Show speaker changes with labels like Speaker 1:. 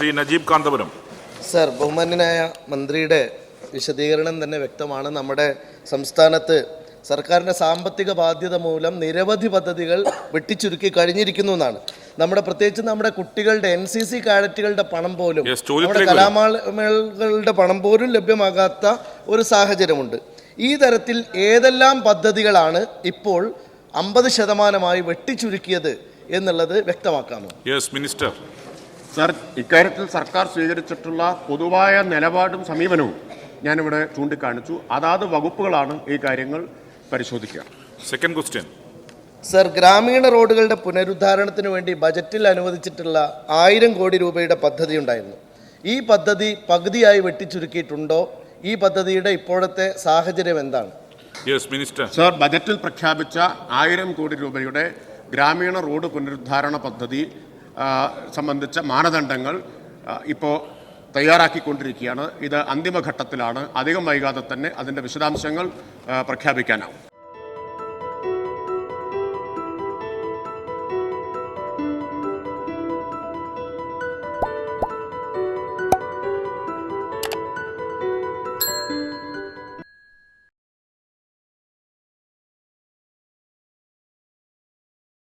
Speaker 1: Shri Najeeb Kanthapuram.
Speaker 2: Sir ബഹുമാന്യനായ മന്ത്രിയുടെ വിശദീകരണം തന്നെ വ്യക്തമാണ്. നമ്മുടെ സംസ്ഥാനത്ത് സർക്കാരിന്റെ സാമ്പത്തിക ബാധ്യത മൂലം നിരവധി പദ്ധതികൾ വെട്ടിച്ചുരുക്കി കഴിഞ്ഞിരിക്കുന്നു എന്നാണ്. നമ്മുടെ പ്രത്യേകിച്ച് നമ്മുടെ കുട്ടികളുടെ എൻ സി സി കാഡറ്റുകളുടെ പണം പോലും നമ്മുടെ കലാമേളകളുടെ പണം പോലും ലഭ്യമാകാത്ത ഒരു സാഹചര്യമുണ്ട്. ഈ തരത്തിൽ ഏതെല്ലാം പദ്ധതികളാണ് ഇപ്പോൾ അമ്പത് ശതമാനമായി വെട്ടിച്ചുരുക്കിയത് എന്നുള്ളത് വ്യക്തമാക്കാമോ?
Speaker 1: യെസ് മിനിസ്റ്റർ
Speaker 3: സർ ഇക്കാര്യത്തിൽ സർക്കാർ സ്വീകരിച്ചിട്ടുള്ള പൊതുവായ നിലപാടും സമീപനവും ഞാനിവിടെ ചൂണ്ടിക്കാണിച്ചു. അതാത് വകുപ്പുകളാണ് ഈ കാര്യങ്ങൾ പരിശോധിക്കുക.
Speaker 1: സെക്കൻഡ് ക്വസ്റ്റ്യൻ
Speaker 2: സർ ഗ്രാമീണ റോഡുകളുടെ പുനരുദ്ധാരണത്തിന് വേണ്ടി ബജറ്റിൽ അനുവദിച്ചിട്ടുള്ള ആയിരം കോടി രൂപയുടെ പദ്ധതി ഉണ്ടായിരുന്നു. ഈ പദ്ധതി പകുതിയായി വെട്ടിച്ചുരുക്കിയിട്ടുണ്ടോ? ഈ പദ്ധതിയുടെ ഇപ്പോഴത്തെ സാഹചര്യം എന്താണ്?
Speaker 1: യെസ് മിനിസ്റ്റർ
Speaker 3: സർ ബജറ്റിൽ പ്രഖ്യാപിച്ച ആയിരം കോടി രൂപയുടെ ഗ്രാമീണ റോഡ് പുനരുദ്ധാരണ പദ്ധതി സംബന്ധിച്ച മാനദണ്ഡങ്ങൾ ഇപ്പോൾ തയ്യാറാക്കിക്കൊണ്ടിരിക്കുകയാണ്. ഇത് അന്തിമഘട്ടത്തിലാണ്. അധികം വൈകാതെ തന്നെ അതിന്റെ വിശദാംശങ്ങൾ പ്രഖ്യാപിക്കാനാവും.